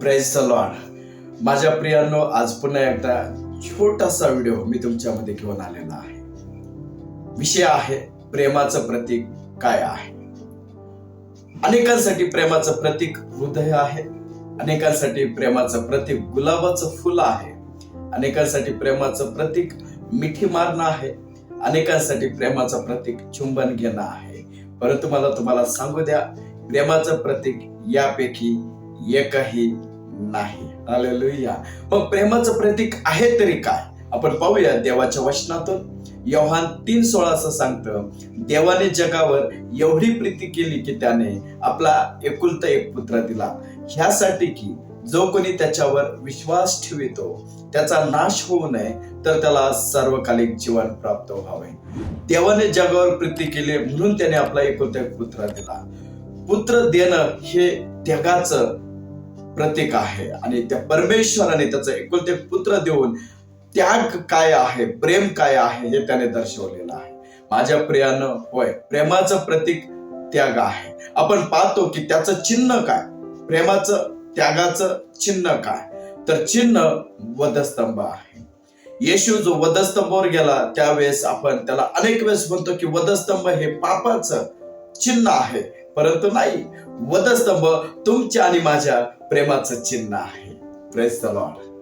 Praise the Lord माझ्या प्रियांनो आज पुन्हा एकदा छोटासा व्हिडिओ मी तुमच्यामध्ये घेऊन आलेला आहे. विषय आहे प्रेमाचं प्रतीक काय आहे? अनेकांसाठी प्रेमाचं प्रतीक हृदय आहे अनेकांसाठी प्रेमाचं प्रतीक गुलाबाचं फुल आहे अनेकांसाठी प्रेमाचं प्रतीक मिठी मारणं आहे अनेकांसाठी प्रेमाचं प्रतीक चुंबन घेणं आहे. परंतु मला तुम्हाला सांगू द्या प्रेमाचं प्रतीक यापैकी एकही नाही. आलेलुया मग प्रेमाचं प्रतीक आहे तरी काय? आपण पाहूया देवाच्या वचनातून. यवहान तीन सोळा असं सांगतं देवाने जगावर एवढी प्रीती केली की त्याने आपला एकुलता एक पुत्र दिला. ह्यासाठी की जो कोणी त्याच्यावर विश्वास ठेवितो त्याचा नाश होऊ नये तर त्याला सर्वकालिक जीवन प्राप्त व्हावे. देवाने जगावर प्रीती केली म्हणून त्याने आपला एकुलता एक पुत्र दिला. पुत्र देणं हे जगाचं प्रतीक आहे. आणि त्या परमेश्वराने त्याचं एकुलते पुत्र देऊन त्याग काय आहे प्रेम काय आहे हे त्याने दर्शवलेलं आहे. माझ्या प्रियानं होय प्रेमाचं प्रतीक त्याग आहे. आपण पाहतो की त्याचं चिन्ह काय? प्रेमाचं त्यागाचं चिन्ह काय? तर चिन्ह वधस्तंभ आहे. येशू जो वधस्तंभावर गेला त्यावेळेस आपण त्याला अनेक वेळेस म्हणतो की वधस्तंभ हे पापाचं चिन्ह आहे. परंतु नाही वधस्तंभ तुमच्या आणि माझ्या प्रेमाचं चिन्ह आहे. Press the Lord